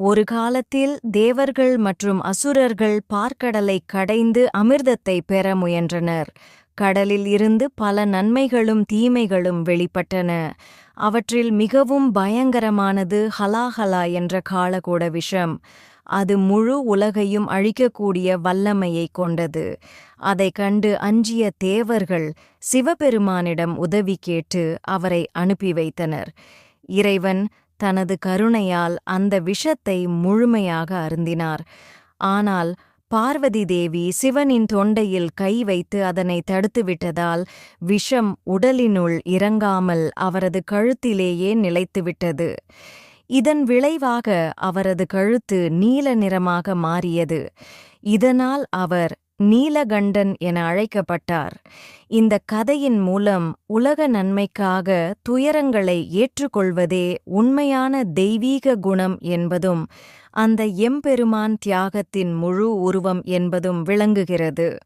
ஒரு காலத்தில் தேவர்கள் மற்றும் அசுரர்கள் பார்க்கடலை கடைந்து அமிர்தத்தை பெற முயன்றனர். கடலில் இருந்து பல நன்மைகளும் தீமைகளும் வெளிப்பட்டன. அவற்றில் மிகவும் பயங்கரமானது ஹலாஹலா என்ற காலகூட விஷம். அது முழு உலகையும் அழிக்கக்கூடிய வல்லமையைக் கொண்டது. அதைக் கண்டு அஞ்சிய தேவர்கள் சிவபெருமானிடம் உதவி கேட்டு அவரை அனுப்பி வைத்தனர். இறைவன் தனது கருணையால் அந்த விஷத்தை முழுமையாக அருந்தினார். ஆனால் பார்வதி தேவி சிவனின் தொண்டையில் கை வைத்து அதனை தடுத்துவிட்டதால் விஷம் உடலினுள் இறங்காமல் அவரது கழுத்திலேயே நிலைத்துவிட்டது இதன் விளைவாக அவரது கழுத்து நீல நிறமாக மாறியது. இதனால் அவர் நீலகண்டன் என அழைக்கப்பட்டார். இந்த கதையின் மூலம் உலக நன்மைக்காக துயரங்களை ஏற்றுக்கொள்வதே உண்மையான தெய்வீக குணம் என்பதும் அந்த எம்பெருமான் தியாகத்தின் முழு உருவம் என்பதும் விளங்குகிறது.